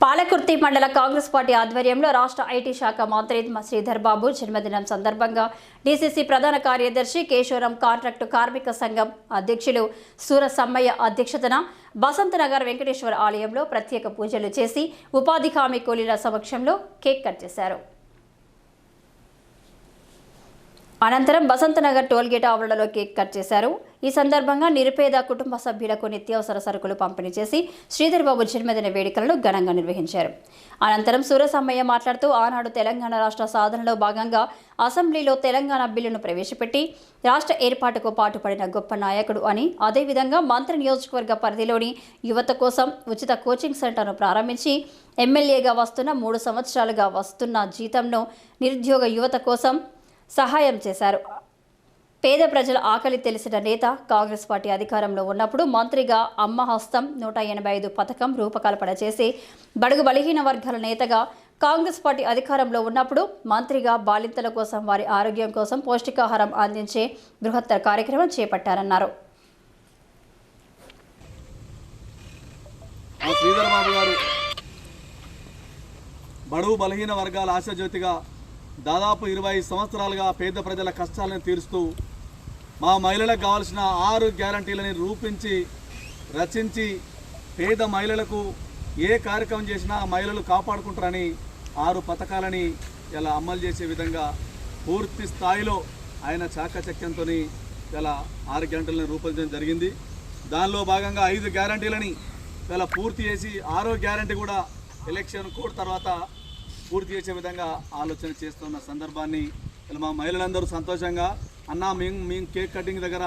పాలకుర్తి మండల కాంగ్రెస్ పార్టీ ఆధ్వర్యంలో రాష్ట్ర ఐటీ శాఖ మంత్రి శ్రీధర్ బాబు జన్మదినం సందర్భంగా డీసీసీ ప్రధాన కార్యదర్శి కేశవరం కాంట్రాక్టు కార్మిక సంఘం అధ్యక్షులు సూర సమ్మయ్య అధ్యక్షతన బసంతనగర్ వెంకటేశ్వర ఆలయంలో ప్రత్యేక పూజలు చేసి ఉపాధి హామీ కూలీల సమక్షంలో కేక్ కట్ చేశారు. అనంతరం బసంతనగర్ టోల్గేట్ ఆవరణలో కేక్ కట్ చేశారు. ఈ సందర్భంగా నిరుపేద కుటుంబ సభ్యులకు నిత్యావసర సరుకులు పంపిణీ చేసి శ్రీధర్ బాబు జన్మదిన వేడుకలను ఘనంగా నిర్వహించారు. అనంతరం సూరసమ్మయ్య మాట్లాడుతూ ఆనాడు తెలంగాణ రాష్ట్ర సాధనలో భాగంగా అసెంబ్లీలో తెలంగాణ బిల్లును ప్రవేశపెట్టి రాష్ట్ర ఏర్పాటుకు పాటుపడిన గొప్ప నాయకుడు అని అదేవిధంగా మంత్రి నియోజకవర్గ పరిధిలోని యువత కోసం ఉచిత కోచింగ్ సెంటర్ను ప్రారంభించి ఎమ్మెల్యేగా వస్తున్న మూడు సంవత్సరాలుగా వస్తున్న జీతంను నిరుద్యోగ యువత కోసం సహాయం చేశారు. పేద ప్రజల ఆకలి తెలిసిన నేత కాంగ్రెస్ పార్టీ అధికారంలో ఉన్నప్పుడు మంత్రిగా అమ్మ హస్తం నూట ఎనభై ఐదు పథకం రూపకల్పన చేసి బడుగు బలహీన వర్గాల నేతగా కాంగ్రెస్ పార్టీ అధికారంలో ఉన్నప్పుడు మంత్రిగా బాలింతల కోసం వారి ఆరోగ్యం కోసం పౌష్టికాహారం అందించే బృహత్తర కార్యక్రమం చేపట్టారన్నారు. బడుగు బలహీన వర్గాల ఆశాజ్యోతిగా దాదాపు ఇరవై సంవత్సరాలుగా పేద ప్రజల కష్టాలను తీరుస్తూ మా మహిళలకు కావాల్సిన ఆరు గ్యారంటీలని రూపించి రచించి పేద మహిళలకు ఏ కార్యక్రమం చేసినా మహిళలు కాపాడుకుంటారని ఆరు పథకాలని ఇలా అమలు చేసే విధంగా పూర్తి స్థాయిలో ఆయన చాకచక్యంతో ఇలా ఆరు గ్యారంటీలను రూపొందించడం జరిగింది. దానిలో భాగంగా ఐదు గ్యారంటీలని ఇలా పూర్తి చేసి ఆరో గ్యారంటీ కూడా ఎలక్షన్ కోడ్ తర్వాత పూర్తి చేసే విధంగా ఆలోచన చేస్తున్న సందర్భాన్ని ఇలా మా మహిళలందరూ సంతోషంగా అన్న మేము మేము కేక్ కటింగ్ దగ్గర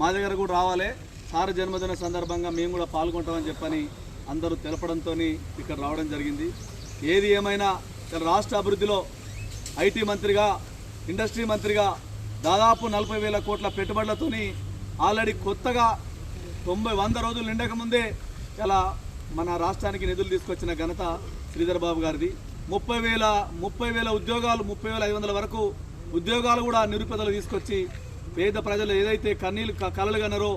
మా దగ్గర కూడా రావాలి. సార్ జన్మదిన సందర్భంగా మేము కూడా పాల్గొంటామని చెప్పని అందరూ తెలపడంతో ఇక్కడ రావడం జరిగింది. ఏది ఏమైనా ఇక్కడ రాష్ట్ర అభివృద్ధిలో ఐటీ మంత్రిగా ఇండస్ట్రీ మంత్రిగా దాదాపు నలభై వేల కోట్ల పెట్టుబడులతోని ఆల్రెడీ కొత్తగా తొంభై వంద రోజులు నిండకముందే ముందే మన రాష్ట్రానికి నిధులు తీసుకొచ్చిన ఘనత శ్రీధర్ బాబు గారిది. ముప్పై వేల ముప్పై వేల ఉద్యోగాలు ముప్పై వేల ఐదు వందల వరకు ఉద్యోగాలు కూడా నిరుపేదలు తీసుకొచ్చి పేద ప్రజలు ఏదైతే కన్నీళ్ళు క- కలలు కన్నారో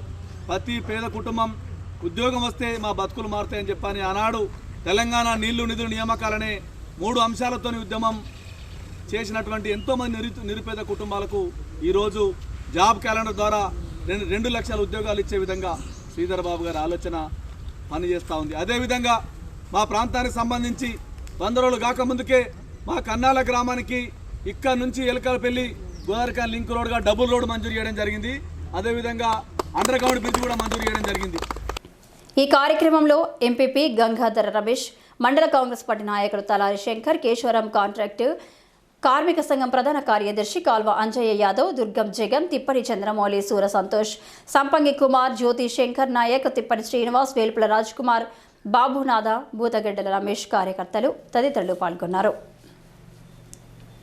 ప్రతి పేద కుటుంబం ఉద్యోగం వస్తే మా బతుకులు మారుతాయని చెప్పని ఆనాడు తెలంగాణ నీళ్ళు నిధులు నియామకాలనే మూడు అంశాలతోని ఉద్యమం చేసినటువంటి ఎంతోమంది నిరు నిరుపేద కుటుంబాలకు ఈరోజు జాబ్ క్యాలెండర్ ద్వారా రెండు రెండు లక్షల ఉద్యోగాలు ఇచ్చే విధంగా శ్రీధర్ బాబు గారి ఆలోచన పనిచేస్తూ ఉంది. అదేవిధంగా మా ప్రాంతానికి సంబంధించి వంద రోజులు కాకముందుకే మా కన్నాల గ్రామానికి ఇక్కడ నుంచి ఎలకలపల్లి గోదావరికాయ లింక్ రోడ్గా డబుల్ రోడ్ మంజూరు చేయడం జరిగింది. అదేవిధంగా అండర్ గ్రౌండ్ బ్రిడ్జ్ కూడా మంజూరు చేయడం జరిగింది. ఈ కార్యక్రమంలో ఎంపీపీ గంగాధర రమేష్ మండల కాంగ్రెస్ పార్టీ నాయకులు తలారి శంకర్ కేశవరం కాంట్రాక్టు కార్మిక సంఘం ప్రధాన కార్యదర్శి కాల్వ అంజయ్య యాదవ్ దుర్గం జగన్ తిప్పని చంద్రమౌళి సూర సంతోష్ సంపంగి కుమార్ జ్యోతి శంకర్ నాయక్ తిప్పని శ్రీనివాస్ వేల్పుల రాజ్ కుమార్ బాబునాథ భూతగడ్డల రమేష్ కార్యకర్తలు తదితరులు పాల్గొన్నారు.